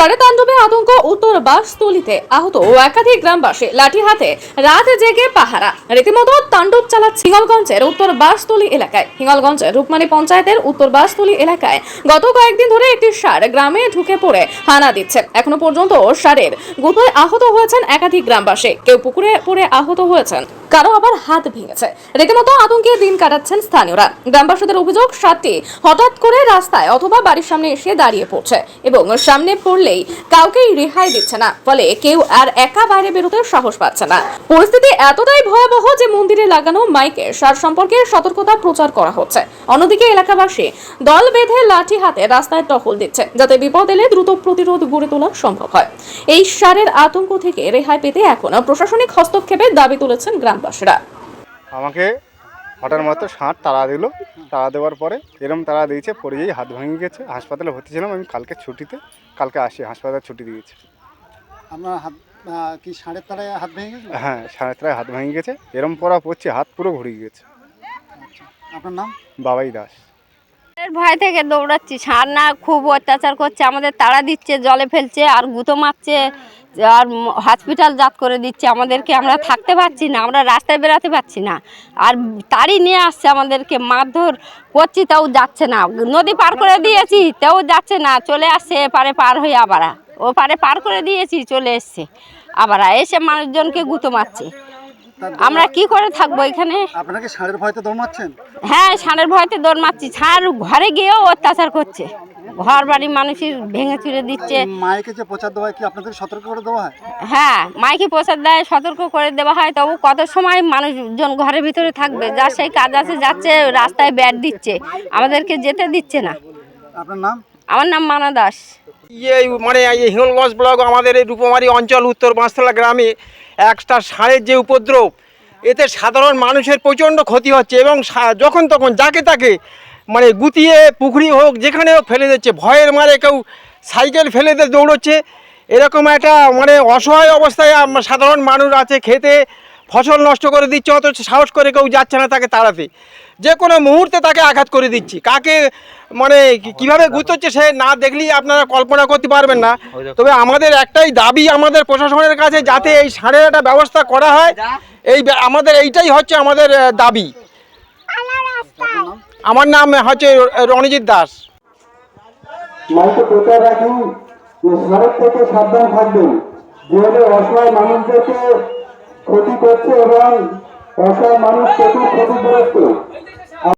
ষড়ে তাণ্ডবে আতঙ্ক উত্তর বাসতলিতে আহত ও একাধিক গ্রামবাসী লাঠি হাতে রাত জেগে পাহারা। রীতিমতো তাণ্ডব চালাচ্ছে হিঙ্গলগঞ্জের উত্তর বাসতলি এলাকায়। হিঙ্গলগঞ্জের রূপমানী পঞ্চায়েতের উত্তর বাসতলি এলাকায় গত কয়েকদিন ধরে একটি সার গ্রামে ঢুকে পড়ে, হানা দিচ্ছে। এখনও পর্যন্ত সারের গুতোয় আহত হয়েছেন একাধিক গ্রামবাসী। কেউ পুকুরে পড়ে আহত হয়েছেন। কারও আবার হাত ভেঙেছে। রীতিমতো আতঙ্কে দিন কাটাচ্ছেন স্থানীয়রা। গ্রামবাসীদের অভিযোগ সারটি হঠাৎ করে রাস্তায় অথবা বাড়ির সামনে এসে দাঁড়িয়ে পড়ছে এবং সামনে পড়লেই কাউকেই রেহাই দিচ্ছে না, ফলে কেউ আর একা বাইরে বেরোতে সাহস পাচ্ছে না। পরিস্থিতি এতটাই ভয়াবহ যে মন্দিরে লাগানো মাইকে সার সম্পর্কে সতর্কতা প্রচার করা হচ্ছে। অন্যদিকে এলাকাবাসী দল বেঁধে লাঠি হাতে রাস্তায় টহল দিচ্ছে, যাতে বিপদ এলে দ্রুত প্রতিরোধ গড়ে তোলা সম্ভব হয়। এই সারের আতঙ্ক থেকে রেহাই পেতে এখন প্রশাসনিক হস্তক্ষেপের দাবি তুলেছেন গ্রামবাসীরা আমাকে হঠাৎ মাত্র ষাঁড় তাড়া দিল। তাড়া দেওয়ার পরে এরম তারা দিয়েছে পরে যেই হাত ভেঙে গেছে। হাসপাতালে ভর্তি ছিলাম আমি কালকে ছুটিতে। কালকে আসি হাসপাতালে ছুটি দিয়েছে। আপনার হাত কি সাড়ে তারায় হাত ভেঙে গেছে? হ্যাঁ সাড়ে তারায় হাত ভেঙে গেছে। এরম পরা পড়ছে হাত পুরো ঘুরিয়ে গেছে। আপনার নাম? বাবাই দাস। ভয় থেকে দৌড়াচ্ছি। সার না, খুব অত্যাচার করছে। আমাদের তাড়া দিচ্ছে, জলে ফেলছে, আর গুঁতো মারছে, আর হসপিটাল জাত করে দিচ্ছে। আমাদেরকে আমরা থাকতে পারছি না, আমরা রাস্তায় বেরাতে পারছি না। আর তারই নিয়ে আসছে আমাদেরকে, মারধর করছি, তাও যাচ্ছে না। নদী পার করে দিয়েছি, তাও যাচ্ছে না। চলে আসছে, এপারে পার হয়ে আবার। ও পারে পার করে দিয়েছি, চলে এসছে। আবার, এসে মানুষজনকে গুঁতো মারছে। আমরা কি করে থাকব এখানে? আপনারা কি ষাঁড়ের ভয়তে দৌড়াচ্ছেন হ্যাঁ ষাঁড়ের ভয়তে দৌড় মারছি ষাঁড় ঘরে গিয়েও অত্যাচার করছে। ঘর বাড়ি মানুষের ভেঙে চুরে দিচ্ছে। মাইকে যে প্রচার দেওয়া হয় কি আপনাদের সতর্ক করে দেওয়া হয়? হ্যাঁ মাইকে প্রসাদ দেয় সতর্ক করে দেওয়া হয়। তবু কত সময় মানুষজন ঘরের ভিতরে থাকবে? যার সেই কাজ আছে যাচ্ছে রাস্তায় ব্যাট দিচ্ছে। আমাদেরকে যেতে দিচ্ছে না। আপনার নাম? আমার নাম মানা দাস। ইয়ে মানে হিঙ্গলগঞ্জ ব্লক আমাদের এই রূপমারি অঞ্চল উত্তর বাঁশতলা গ্রামে একটা ষাঁড়ের যে উপদ্রব, এতে সাধারণ মানুষের প্রচণ্ড ক্ষতি হচ্ছে এবং যখন তখন যাকে তাকে মানে গুতিয়ে পুকুরি হোক, যেখানে হোক ফেলে দিচ্ছে। ভয়ের মারে কেউ সাইকেল ফেলে দিয়ে দৌড়চ্ছে। এরকম একটা মানে অসহায় অবস্থায় সাধারণ মানুষ আছে খেতে ফসল নষ্ট করে দিচ্ছে অথচ সাহস করে কেউ যাচ্ছে না তাকে তাড়াতে। যে কোনো মুহূর্তে তাকে আঘাত করে দিচ্ছি। কাকে মানে কি- কীভাবে গুতোচ্ছে সে না দেখলেই আপনারা কল্পনা করতে পারবেন না। তবে আমাদের একটাই দাবি আমাদের প্রশাসনের কাছে যাতে এই সারের একটা ব্যবস্থা করা হয়। এই আমাদের এইটাই হচ্ছে আমাদের দাবি। আমার নাম হচ্ছে রণজিৎ দাস। মাইকে প্রচার রাখুন যে সড়ক থেকে সাবধান থাকবেন। যেভাবে অসহায় মানুষদেরকে ক্ষতি করছে এবং অসহায় মানুষ প্রচুর ক্ষতিগ্রস্ত।